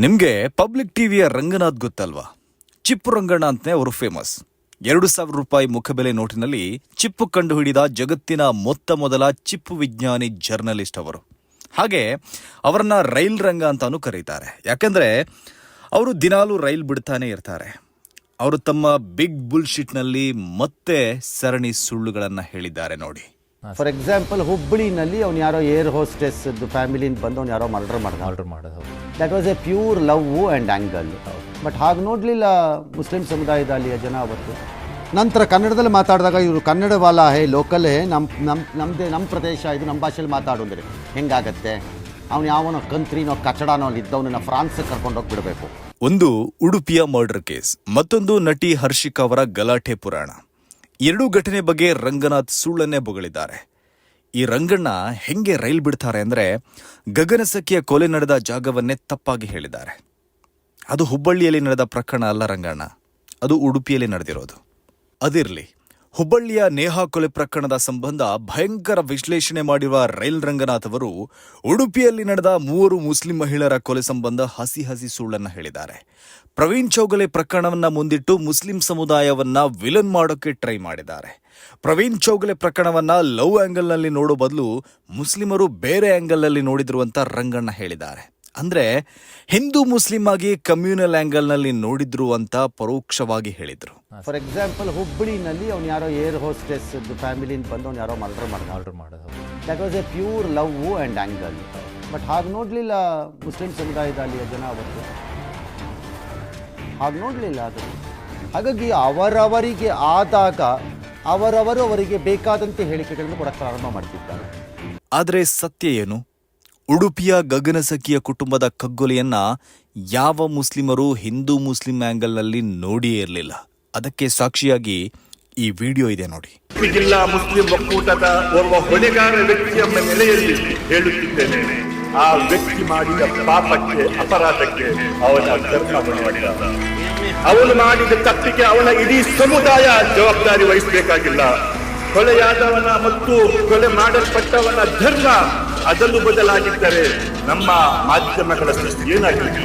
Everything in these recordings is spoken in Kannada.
ನಿಮಗೆ ಪಬ್ಲಿಕ್ ಟಿವಿಯ ರಂಗನಾಥ್ ಗೊತ್ತಲ್ವಾ? ಚಿಪ್ಪು ರಂಗಣ್ಣ ಅಂತಲೇ ಅವರು ಫೇಮಸ್ ಎರಡು ಸಾವಿರ ರೂಪಾಯಿ ಮುಖಬೆಲೆ ನೋಟಿನಲ್ಲಿ ಚಿಪ್ಪು ಕಂಡುಹಿಡಿದ ಜಗತ್ತಿನ ಮೊತ್ತ ಮೊದಲ ಚಿಪ್ಪು ವಿಜ್ಞಾನಿ ಜರ್ನಲಿಸ್ಟ್ ಅವರು. ಹಾಗೆ ಅವರನ್ನ ರೈಲ್ ರಂಗ ಅಂತಾನೂ ಕರೀತಾರೆ. ಯಾಕಂದ್ರೆ ಅವರು ದಿನಾಲೂ ರೈಲ್ ಬಿಡ್ತಾನೆ ಇರ್ತಾರೆ. ಅವರು ತಮ್ಮ ಬಿಗ್ ಬುಲ್ಶಿಟ್ನಲ್ಲಿ ಮತ್ತೆ ಸರಣಿ ಸುಳ್ಳುಗಳನ್ನು ಹೇಳಿದ್ದಾರೆ ನೋಡಿ. ಫಾರ್ ಎಕ್ಸಾಂಪಲ್ ಹುಬ್ಬಳ್ಳಿನಲ್ಲಿ ಅವ್ನು ಯಾರೋ ಏರ್ ಹೋಸ್ಟೆಸ್ ಫ್ಯಾಮಿಲಿಯಿಂದ ಬಂದು ಅವ್ನು ಯಾರೋ ಮರ್ಡರ್ ಮಾಡ್ದ. ಆರ್ಡರ್ ಮಾಡೋದು ಹೌದು. That was a pure love and angle but ಹಾಗೆ ನೋಡಲಿಲ್ಲ ಮುಸ್ಲಿಂ ಸಮುದಾಯದ ಅಲ್ಲಿಯ ಜನ ಅವತ್ತು. ನಂತರ ಕನ್ನಡದಲ್ಲಿ ಮಾತಾಡಿದಾಗ ಇವರು ಕನ್ನಡವಾಲ ಹೇ ಲೋಕಲ್ ಹೇ ನಮ್ಮ ನಮ್ಮ ನಮ್ಮದೇ ನಮ್ಮ ಪ್ರದೇಶ ಇದು ನಮ್ಮ ಭಾಷೆಯಲ್ಲಿ ಮಾತಾಡು ಅಂದರೆ ಹೆಂಗಾಗತ್ತೆ? ಅವ್ನು ಯಾವನೋ ಕಂತ್ರಿನೋ ಕಚಡನೋ ಇದ್ದವನನ್ನ ಫ್ರಾನ್ಸ್ಗೆ ಕರ್ಕೊಂಡೋಗಿ ಬಿಡಬೇಕು. ಒಂದು ಉಡುಪಿಯ ಮರ್ಡರ್ ಕೇಸ್ ಮತ್ತೊಂದು ನಟಿ ಹರ್ಷಿಕಾ ಅವರ ಗಲಾಟೆ ಪುರಾಣ. ಎರಡೂ ಘಟನೆ ಬಗ್ಗೆ ರಂಗನಾಥ್ ಸುಳ್ಳನ್ನೇ ಬೊಗಳಿದ್ದಾರೆ. ಈ ರಂಗಣ್ಣ ಹೆಂಗೆ ರೈಲ್ ಬಿಡ್ತಾರೆ ಅಂದ್ರೆ ಗಗನಸಖಿಯ ಕೊಲೆ ನಡೆದ ಜಾಗವನ್ನೇ ತಪ್ಪಾಗಿ ಹೇಳಿದ್ದಾರೆ. ಅದು ಹುಬ್ಬಳ್ಳಿಯಲ್ಲಿ ನಡೆದ ಪ್ರಕರಣ ಅಲ್ಲ ರಂಗಣ್ಣ. ಅದು ಉಡುಪಿಯಲ್ಲಿ ನಡೆದಿರೋದು. ಅದಿರಲಿ. ಹುಬ್ಬಳ್ಳಿಯ ನೇಹಾ ಕೊಲೆ ಪ್ರಕರಣದ ಸಂಬಂಧ ಭಯಂಕರ ವಿಶ್ಲೇಷಣೆ ಮಾಡಿರುವ ರೈಲ್ ರಂಗನಾಥ್ ಅವರು ಉಡುಪಿಯಲ್ಲಿ ನಡೆದ ಮೂವರು ಮುಸ್ಲಿಂ ಮಹಿಳೆಯರ ಕೊಲೆ ಸಂಬಂಧ ಹಸಿ ಹಸಿ ಸುಳ್ಳನ್ನು ಹೇಳಿದ್ದಾರೆ. ಪ್ರವೀಣ್ ಚೌಗಲೆ ಪ್ರಕರಣವನ್ನ ಮುಂದಿಟ್ಟು ಮುಸ್ಲಿಂ ಸಮುದಾಯವನ್ನ ವಿಲನ್ ಮಾಡೋಕೆ ಟ್ರೈ ಮಾಡಿದ್ದಾರೆ. ಪ್ರವೀಣ್ ಚೌಗಲೆ ಪ್ರಕರಣವನ್ನ ಲವ್ ಆಂಗಲ್ನಲ್ಲಿ ನೋಡೋ ಬದಲು ಮುಸ್ಲಿಮರು ಬೇರೆ ಆಂಗಲ್ನಲ್ಲಿ ನೋಡಿದ್ರು ಅಂತ ರಂಗಣ್ಣ ಹೇಳಿದ್ದಾರೆ. ಅಂದ್ರೆ ಹಿಂದೂ ಮುಸ್ಲಿಂ ಆಗಿ ಕಮ್ಯುನಲ್ ಆ್ಯಂಗಲ್ನಲ್ಲಿ ನೋಡಿದ್ರು ಅಂತ ಪರೋಕ್ಷವಾಗಿ ಹೇಳಿದರು. ಫಾರ್ ಎಕ್ಸಾಂಪಲ್ ಹುಬ್ಬಳ್ಳಿನಲ್ಲಿ ಅವ್ನು ಯಾರೋ ಏರ್ ಹೋಸ್ಟೆಸ್ ಫ್ಯಾಮಿಲಿಯಿಂದ ಬಂದು ಅವ್ನು ಯಾರೋ ಮರ್ಡರ್ ಮಾಡಿದ. ಆರ್ಡರ್ ಮಾಡೋದು that was a pure love and angle but ಹಾಗೆ ನೋಡಲಿಲ್ಲ ಮುಸ್ಲಿಂ ಸಮುದಾಯದ ಅಲ್ಲಿಯ ಜನ ಅವತ್ತು. ಹಾಗೆ ನೋಡಲಿಲ್ಲ ಅದು. ಹಾಗಾಗಿ ಅವರವರಿಗೆ ಆದಾಗ ಅವರವರು ಅವರಿಗೆ ಬೇಕಾದಂತೆ ಹೇಳಿಕೆಗಳನ್ನು ಕೊಡಕ್ಕೆ ಪ್ರಾರಂಭ ಮಾಡ್ತಿದ್ದಾರೆ. ಆದರೆ ಸತ್ಯ ಏನು? ಉಡುಪಿಯ ಗಗನಸಖಿಯ ಕುಟುಂಬದ ಕಗ್ಗೊಲೆಯನ್ನ ಯಾವ ಮುಸ್ಲಿಮರು ಹಿಂದೂ ಮುಸ್ಲಿಂ ಆಂಗಲ್ನಲ್ಲಿ ನೋಡಿಯೇ ಇರಲಿಲ್ಲ. ಅದಕ್ಕೆ ಸಾಕ್ಷಿಯಾಗಿ ಈ ವಿಡಿಯೋ ಇದೆ ನೋಡಿ. ಜಿಲ್ಲಾ ಮುಸ್ಲಿಂ ಒಕ್ಕೂಟದ ಓರ್ವ ಹೊಣೆಗಾರ ವ್ಯಕ್ತಿಯ ನೆಲೆಯಲ್ಲಿ ಹೇಳುತ್ತಿದ್ದೇನೆ. ಆ ವ್ಯಕ್ತಿ ಮಾಡಿದ ಪಾಪಕ್ಕೆ, ಅಪರಾಧಕ್ಕೆ ಅವನ ಅವನು ಮಾಡಿದ ತಪ್ಪಿಗೆ ಅವನ ಇಡೀ ಸಮುದಾಯ ಜವಾಬ್ದಾರಿ ವಹಿಸಬೇಕಾಗಿಲ್ಲ. ಕೊಲೆಯಾದವನ ಮತ್ತು ಕೊಲೆ ಮಾಡಲ್ಪಟ್ಟವನ ಧರ್ಮ ಅದನ್ನು ಬದಲಾಗಿದ್ದರೆ ನಮ್ಮ ಮಾಧ್ಯಮಗಳ ಸ್ಥಿತಿ ಏನಾಗಿದೆ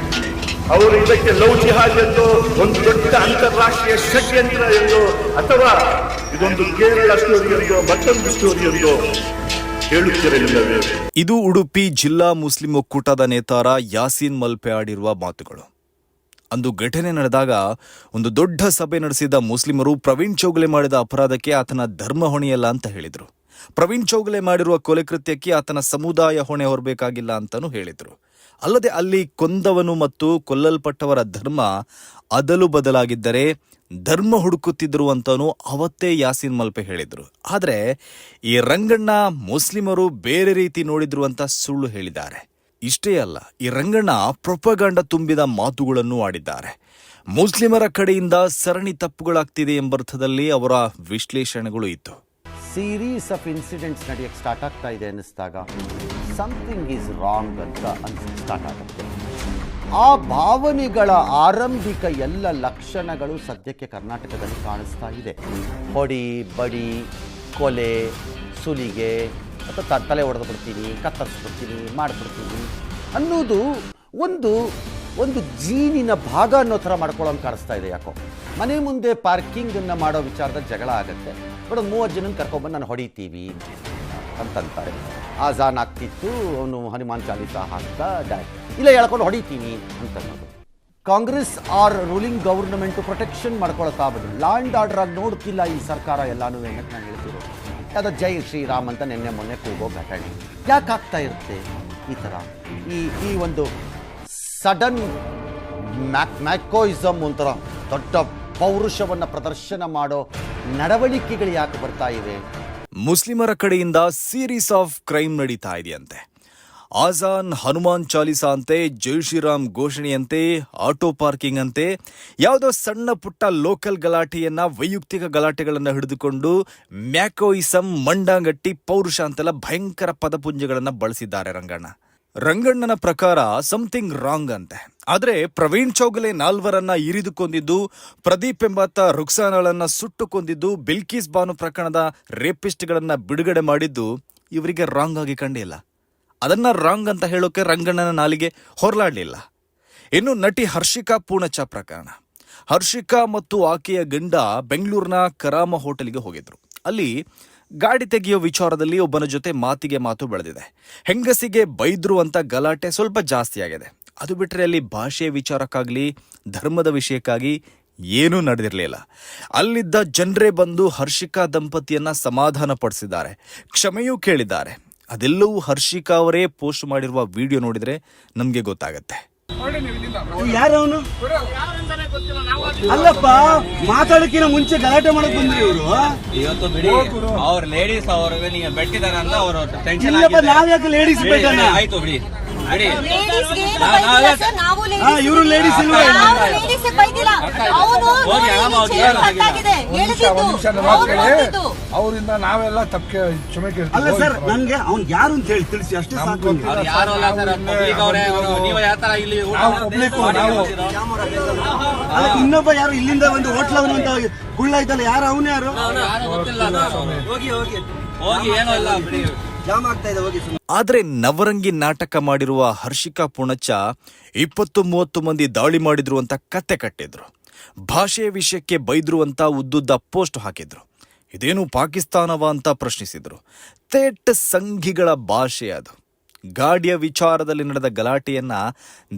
ಅವರು ಇದಕ್ಕೆ ಲವ್ ಜಿಹಾದ್ ಎಂದು ಒಂದು ದೊಡ್ಡ ಅಂತಾರಾಷ್ಟ್ರೀಯ ಷಡ್ಯಂತ್ರ ಎಂದು ಅಥವಾ ಇದೊಂದು ಕೇರಳ ಸ್ಟೋರಿ ಎಂದು, ಮತ್ತೊಂದು ಸ್ಟೋರಿ ಎಂದು ಹೇಳುತ್ತಿರಲಿಲ್ಲವೇ? ಇದು ಉಡುಪಿ ಜಿಲ್ಲಾ ಮುಸ್ಲಿಂ ಒಕ್ಕೂಟದ ನೇತಾರ ಯಾಸೀನ್ ಮಲ್ಪೆ ಆಡಿರುವ ಮಾತುಗಳು. ಅಂದು ಘಟನೆ ನಡೆದಾಗ ಒಂದು ದೊಡ್ಡ ಸಭೆ ನಡೆಸಿದ ಮುಸ್ಲಿಮರು ಪ್ರವೀಣ್ ಚೌಗಲೆ ಮಾಡಿದ ಅಪರಾಧಕ್ಕೆ ಆತನ ಧರ್ಮ ಹೊಣೆಯಲ್ಲ ಅಂತ ಹೇಳಿದ್ರು. ಪ್ರವೀಣ್ ಚೌಗಲೆ ಮಾಡಿರುವ ಕೊಲೆ ಕೃತ್ಯಕ್ಕೆ ಆತನ ಸಮುದಾಯ ಹೊಣೆ ಹೊರಬೇಕಾಗಿಲ್ಲ ಅಂತಾನು ಹೇಳಿದರು. ಅಲ್ಲದೆ ಅಲ್ಲಿ ಕೊಂದವನು ಮತ್ತು ಕೊಲ್ಲಲ್ಪಟ್ಟವರ ಧರ್ಮ ಅದಲು ಬದಲಾಗಿದ್ದರೆ ಧರ್ಮ ಹುಡುಕುತ್ತಿದ್ದರು ಅಂತಾನು ಅವತ್ತೇ ಯಾಸೀನ್ ಮಲ್ಪೆ ಹೇಳಿದರು. ಆದರೆ ಈ ರಂಗಣ್ಣ ಮುಸ್ಲಿಮರು ಬೇರೆ ರೀತಿ ನೋಡಿದ್ರು ಅಂತ ಸುಳ್ಳು ಹೇಳಿದ್ದಾರೆ. ಇಷ್ಟೇ ಅಲ್ಲ, ಈ ರಂಗಣ್ಣ ಪ್ರೊಪಗಂಡ ತುಂಬಿದ ಮಾತುಗಳನ್ನು ಆಡಿದ್ದಾರೆ. ಮುಸ್ಲಿಮರ ಕಡೆಯಿಂದ ಸರಣಿ ತಪ್ಪುಗಳಾಗ್ತಿದೆ ಎಂಬರ್ಥದಲ್ಲಿ ಅವರ ವಿಶ್ಲೇಷಣೆಗಳು ಇತ್ತು. ಸೀರೀಸ್ ಆಫ್ ಇನ್ಸಿಡೆಂಟ್ಸ್ ನಡೆಯಕ್ಕೆ ಸ್ಟಾರ್ಟ್ ಆಗ್ತಾ ಇದೆ ಅನ್ನಿಸ್ದಾಗ ಸಮಥಿಂಗ್ ಈಸ್ ರಾಂಗ್ ಅಂತ ಅನ್ಸಕ್ಕೆ ಸ್ಟಾರ್ಟ್ ಆಗುತ್ತೆ. ಆ ಭಾವನೆಗಳ ಆರಂಭಿಕ ಎಲ್ಲ ಲಕ್ಷಣಗಳು ಸದ್ಯಕ್ಕೆ ಕರ್ನಾಟಕದಲ್ಲಿ ಕಾಣಿಸ್ತಾ ಇದೆ. ಹೊಡಿ, ಬಡಿ, ಕೊಲೆ, ಸುಲಿಗೆ, ಅಥವಾ ತಲೆ ಹೊಡೆದು ಬಿಡ್ತೀನಿ, ಕತ್ತರಿಸ್ಬಿಡ್ತೀನಿ, ಮಾಡಿಬಿಡ್ತೀನಿ ಅನ್ನೋದು ಒಂದು ಒಂದು ಜೀನಿನ ಭಾಗ ಅನ್ನೋ ಥರ ಮಾಡ್ಕೊಳ್ಳೋಂಗೆ ಕಾಣಿಸ್ತಾ ಇದೆ ಯಾಕೋ. ಮನೆ ಮುಂದೆ ಪಾರ್ಕಿಂಗನ್ನು ಮಾಡೋ ವಿಚಾರದ ಜಗಳ ಆಗುತ್ತೆ. ಬಟ್ ಒಂದು ಮೂವತ್ತು ಜನನ ಕರ್ಕೊಂಡ್ಬಂದು ನಾನು ಹೊಡಿತೀವಿ ಅಂತಂತಾರೆ. ಆಜಾನ್ ಆಗ್ತಿತ್ತು, ಅವನು ಹನುಮಾನ್ ಚಾಲೀಸ ಹಾಕ್ತಾ ಡ್ಯಾಕ್ ಇಲ್ಲ, ಹೇಳ್ಕೊಂಡು ಹೊಡಿತೀನಿ ಅಂತ ಅನ್ನೋದು Congress or ruling government protection ಮಾಡ್ಕೊಳ್ತಾ ಬಂದ್ರು ಲಾ ಆ್ಯಂಡ್ ಆರ್ಡರ್ ಆಗಿ ನೋಡ್ತಿಲ್ಲ ಈ ಸರ್ಕಾರ ಎಲ್ಲಾನು ಅಂತ ನಾನು ಹೇಳ್ತಿರೋ ಅದು ಜೈ ಶ್ರೀರಾಮ್ ಅಂತ ನಿನ್ನೆ ಮೊನ್ನೆ ಕೂಗೋ ಘಟನೆ. ಯಾಕೆ ಆಗ್ತಾ ಇರುತ್ತೆ ಈ ಥರ? ಈ ಈ ಒಂದು ಸಡನ್ ಮ್ಯಾಕ್ ಮ್ಯಾಕೋಯಿಸಮ್ ಒಂಥರ ದೊಡ್ಡ ಪೌರುಷವನ್ನು ಪ್ರದರ್ಶನ ಮಾಡೋ ನಡವಳಿಕೆಗಳು ಯಾಕೆ ಬರ್ತಾ ಇವೆ? ಮುಸ್ಲಿಮರ ಕಡೆಯಿಂದ ಸೀರೀಸ್ ಆಫ್ ಕ್ರೈಮ್ ನಡೀತಾ ಇದೆಯಂತೆ. ಆಜಾನ್, ಹನುಮಾನ್ ಚಾಲಿಸಾ ಅಂತೆ, ಜೈ ಶ್ರೀರಾಮ್ ಘೋಷಣೆಯಂತೆ, ಆಟೋ ಪಾರ್ಕಿಂಗ್ ಅಂತೆ, ಯಾವುದೋ ಸಣ್ಣ ಪುಟ್ಟ ಲೋಕಲ್ ಗಲಾಟೆಯನ್ನ, ವೈಯಕ್ತಿಕ ಗಲಾಟೆಗಳನ್ನು ಹಿಡಿದುಕೊಂಡು ಮ್ಯಾಕೋಯಿಸಂ ಮಂಡಾಂಗಟ್ಟಿ, ಪೌರುಷ ಅಂತೆಲ್ಲ ಭಯಂಕರ ಪದಪುಂಜಗಳನ್ನು ಬಳಸಿದ್ದಾರೆ ರಂಗಣ್ಣ. ರಂಗಣ್ಣನ ಪ್ರಕಾರ ಸಮಥಿಂಗ್ ರಾಂಗ್ ಅಂತೆ. ಆದ್ರೆ ಪ್ರವೀಣ್ ಚೌಗಲೆ ನಾಲ್ವರನ್ನ ಇರಿದು ಕೊಂದಿದ್ದು ಪ್ರದೀಪ್ ಎಂಬಾತ ರುಕ್ಸಾನಳನ್ನ ಸುಟ್ಟು ಕೊಂದಿದ್ದು ಬಿಲ್ಕಿಸ್ ಬಾನು ಪ್ರಕರಣದ ರೇಪಿಸ್ಟ್ಗಳನ್ನ ಬಿಡುಗಡೆ ಮಾಡಿದ್ದು ಇವರಿಗೆ ರಾಂಗ್ ಆಗಿ ಕಂಡಿಲ್ಲ. ಅದನ್ನ ರಾಂಗ್ ಅಂತ ಹೇಳೋಕೆ ರಂಗಣ್ಣನ ನಾಲಿಗೆ ಹೊರಲಾಡ್ಲಿಲ್ಲ. ಇನ್ನು ನಟಿ ಹರ್ಷಿಕಾ ಪೂರ್ಣಚ ಪ್ರಕರಣ. ಹರ್ಷಿಕಾ ಮತ್ತು ಆಕೆಯ ಗಂಡ ಬೆಂಗಳೂರಿನ ಕರಾಮ ಹೋಟೆಲ್ಗೆ ಹೋಗಿದ್ರು. ಅಲ್ಲಿ ಗಾಡಿ ತೆಗೆಯೋ ವಿಚಾರದಲ್ಲಿ ಒಬ್ಬನ ಜೊತೆ ಮಾತಿಗೆ ಮಾತು ಬೆಳೆದಿದೆ. ಹೆಂಗಸಿಗೆ ಬೈದ್ರು ಅಂತ ಗಲಾಟೆ ಸ್ವಲ್ಪ ಜಾಸ್ತಿ ಆಗಿದೆ. ಅದು ಬಿಟ್ಟರೆ ಅಲ್ಲಿ ಭಾಷೆಯ ವಿಚಾರಕ್ಕಾಗಲಿ, ಧರ್ಮದ ವಿಷಯಕ್ಕಾಗಿ ಏನೂ ನಡೆದಿರಲಿಲ್ಲ. ಅಲ್ಲಿದ್ದ ಜನರೇ ಬಂದು ಹರ್ಷಿಕಾ ದಂಪತಿಯನ್ನ ಸಮಾಧಾನ ಪಡಿಸಿದ್ದಾರೆ. ಕ್ಷಮೆಯೂ ಕೇಳಿದ್ದಾರೆ. ಅದೆಲ್ಲವೂ ಹರ್ಷಿಕಾ ಅವರೇ ಪೋಸ್ಟ್ ಮಾಡಿರುವ ವಿಡಿಯೋ ನೋಡಿದರೆ ನಮಗೆ ಗೊತ್ತಾಗತ್ತೆ. ಯಾರು ಅವನು? ಅಲ್ಲಪ್ಪ ಮಾತಾಡಕ್ಕಿನ ಮುಂಚೆ ಗಲಾಟೆ ಮಾಡಕ್ ಬಂದ್ರಿ ಇವರು. ಇವತ್ತು ಬಿಡಿ ಅವ್ರ ಲೇಡೀಸ್ ಅವ್ರಿಗೆ ನೀವು ಬೆಟ್ಟಿದಾರ ಅಂತ ಅವ್ರ ಟೆನ್ಷನ್ ನಾವ್ ಯಾಕೆ ಲೇಡೀಸ್ ಬೇಕನ್ನ ಆಯ್ತು ಬಿಡಿ. ಇವರು ಲೇಡೀಸ್ ಅವರಿಂದ ನಾವೆಲ್ಲ ತಪ್ಪೆ ಕ್ಷಮೆ ಅಲ್ಲ ಸರ್ ನನ್ಗೆ ಅವ್ನ್ ಯಾರು ಅಂತ ಹೇಳಿ ತಿಳಿಸಿ ಅಷ್ಟೇ ಸಾಕು ಇನ್ನೊಬ್ಬ ಯಾರು ಇಲ್ಲಿಂದ ಒಂದು ಹೋಟ್ಲ್ ಅವನು ಅಂತ ಕುಳ್ಳ ಇದ್ದಲ್ಲ ಯಾರು ಅವನು ಯಾರು? ಯಾರೋ ಗೊತ್ತಿಲ್ಲ ಹೋಗಿ ಹೋಗಿ. ಹೋಗಿ ಏನೋ ಇಲ್ಲ ಬಿಡಿ. ಆದರೆ ನವರಂಗಿ ನಾಟಕ ಮಾಡಿರುವ ಹರ್ಷಿಕಾ ಪುಣಚ ಇಪ್ಪತ್ತು ಮೂವತ್ತು ಮಂದಿ ದಾಳಿ ಮಾಡಿದ್ರು ಅಂತ ಕತೆ ಕಟ್ಟಿದ್ರು. ಭಾಷೆಯ ವಿಷಯಕ್ಕೆ ಬೈದ್ರು ಅಂತ ಉದ್ದುದ್ದ ಪೋಸ್ಟ್ ಹಾಕಿದ್ರು. ಇದೇನು ಪಾಕಿಸ್ತಾನವ ಅಂತ ಪ್ರಶ್ನಿಸಿದ್ರು. ತೇಟ್ ಸಂಘಿಗಳ ಭಾಷೆ ಅದು. ಗಾಡಿಯ ವಿಚಾರದಲ್ಲಿ ನಡೆದ ಗಲಾಟೆಯನ್ನ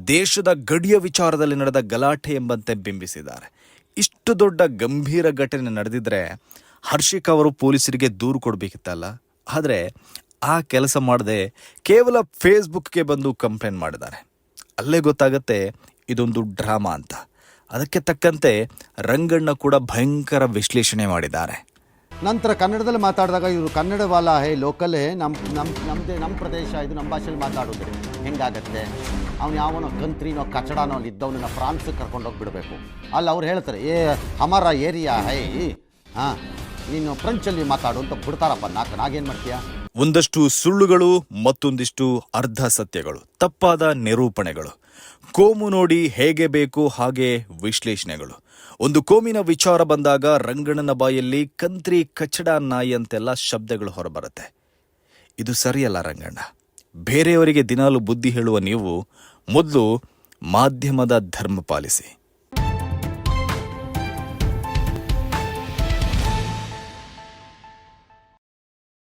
ದೇಶದ ಗಡಿಯ ವಿಚಾರದಲ್ಲಿ ನಡೆದ ಗಲಾಟೆ ಎಂಬಂತೆ ಬಿಂಬಿಸಿದ್ದಾರೆ. ಇಷ್ಟು ದೊಡ್ಡ ಗಂಭೀರ ಘಟನೆ ನಡೆದಿದ್ರೆ ಹರ್ಷಿಕ್ ಅವರು ಪೊಲೀಸರಿಗೆ ದೂರು ಕೊಡಬೇಕಿತ್ತಲ್ಲ? ಆದರೆ ಆ ಕೆಲಸ ಮಾಡದೆ ಕೇವಲ ಫೇಸ್ಬುಕ್ಗೆ ಬಂದು ಕಂಪ್ಲೇಂಟ್ ಮಾಡಿದ್ದಾರೆ. ಅಲ್ಲೇ ಗೊತ್ತಾಗತ್ತೆ ಇದೊಂದು ಡ್ರಾಮಾ ಅಂತ. ಅದಕ್ಕೆ ತಕ್ಕಂತೆ ರಂಗಣ್ಣ ಕೂಡ ಭಯಂಕರ ವಿಶ್ಲೇಷಣೆ ಮಾಡಿದ್ದಾರೆ. ನಂತರ ಕನ್ನಡದಲ್ಲಿ ಮಾತಾಡಿದಾಗ ಇವರು ಕನ್ನಡವಾಲ ಹೇ ಲೋಕಲ್ ಹೇ ನಮ್ಮ ನಮ್ಮ ನಮ್ಮದೇ ನಮ್ಮ ಪ್ರದೇಶ, ಇದು ನಮ್ಮ ಭಾಷೆಯಲ್ಲಿ ಮಾತಾಡೋದ್ರಿ ಹೆಂಗಾಗತ್ತೆ? ಅವ್ನು ಯಾವನೋ ಕಂತ್ರಿನೋ ಕಚಡನೋ ಅಲ್ಲಿ ಇದ್ದವನನ್ನ ಫ್ರಾನ್ಸಿಗೆ ಕರ್ಕೊಂಡು ಹೋಗಿಬಿಡಬೇಕು. ಅಲ್ಲಿ, ಅವ್ರು ಹೇಳ್ತಾರೆ, ಏ, ಹಮಾರ ಏರಿಯಾ, ಹೈ, ಹಾಂ ನೀನು ಫ್ರೆಂಚಲ್ಲಿ ಮಾತಾಡು ಅಂತ ಬಿಡ್ತಾರಪ್ಪ ನಾಲ್ಕು ನಾಗೇನು ಮಾಡ್ತೀಯಾ? ಒಂದಷ್ಟು ಸುಳ್ಳುಗಳು, ಮತ್ತೊಂದಿಷ್ಟು ಅರ್ಧ ಸತ್ಯಗಳು, ತಪ್ಪಾದ ನಿರೂಪಣೆಗಳು. ಕೋಮು ನೋಡಿ ಹೇಗೆ ಬೇಕು ಹಾಗೆ ವಿಶ್ಲೇಷಣೆಗಳು. ಒಂದು ಕೋಮಿನ ವಿಚಾರ ಬಂದಾಗ ರಂಗಣ್ಣನ ಬಾಯಲ್ಲಿ ಕಂತ್ರಿ ಕಚ್ಚಡ ನಾಯಿ ಅಂತೆಲ್ಲ ಶಬ್ದಗಳು ಹೊರಬರುತ್ತೆ. ಇದು ಸರಿಯಲ್ಲ ರಂಗಣ್ಣ. ಬೇರೆಯವರಿಗೆ ದಿನಾಲು ಬುದ್ಧಿ ಹೇಳುವ ನೀವು ಮೊದಲು ಮಾಧ್ಯಮದ ಧರ್ಮ ಪಾಲಿಸಿ.